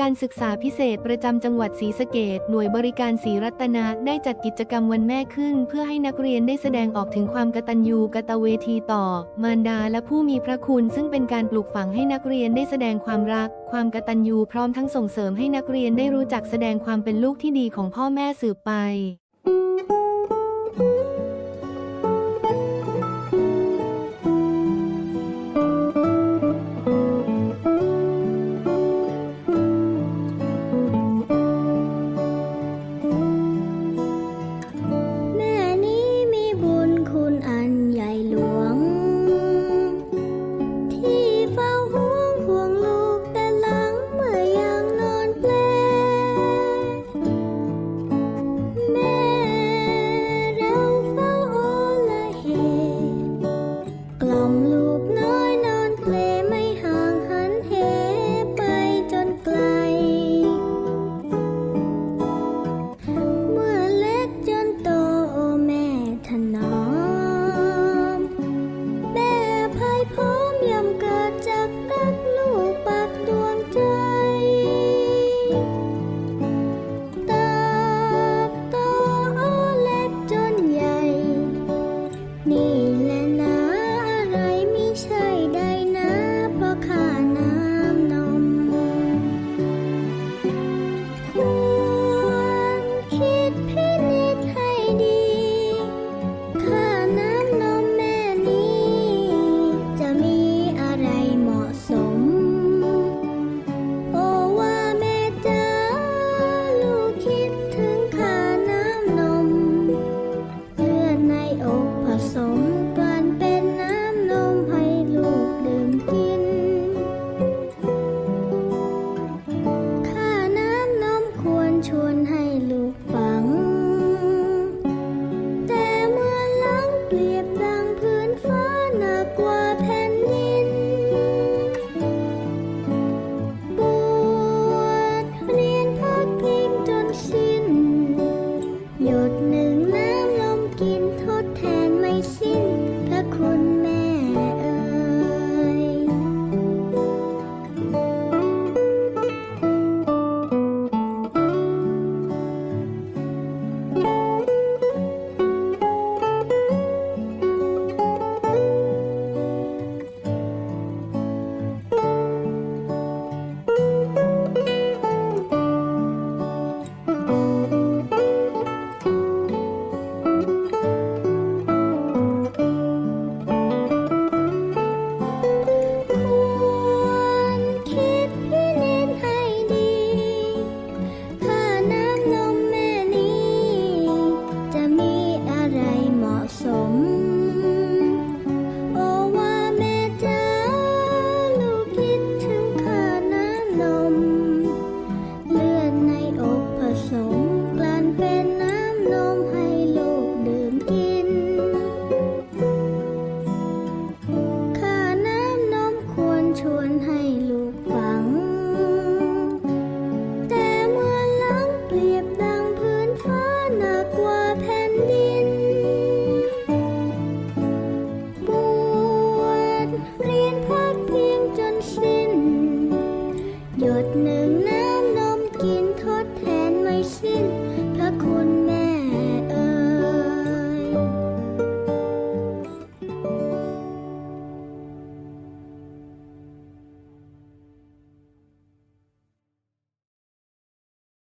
การศึกษาพิเศษประจำจังหวัดศรีสะเกดหน่วยบริการศรีรัตนะได้จัดกิจกรรมวันแม่ขึ้น เพื่อให้นักเรียนได้แสดงออกถึงความกตัญญูกะตเวทีต่อ มารดาและผู้มีพระคุณ ซึ่งเป็นการปลูกฝังให้นักเรียนได้แสดงความรัก ความกตัญญูพร้อมทั้งส่งเสริมให้นักเรียนได้รู้จักแสดงความเป็นลูกที่ดีของพ่อแม่สืบไป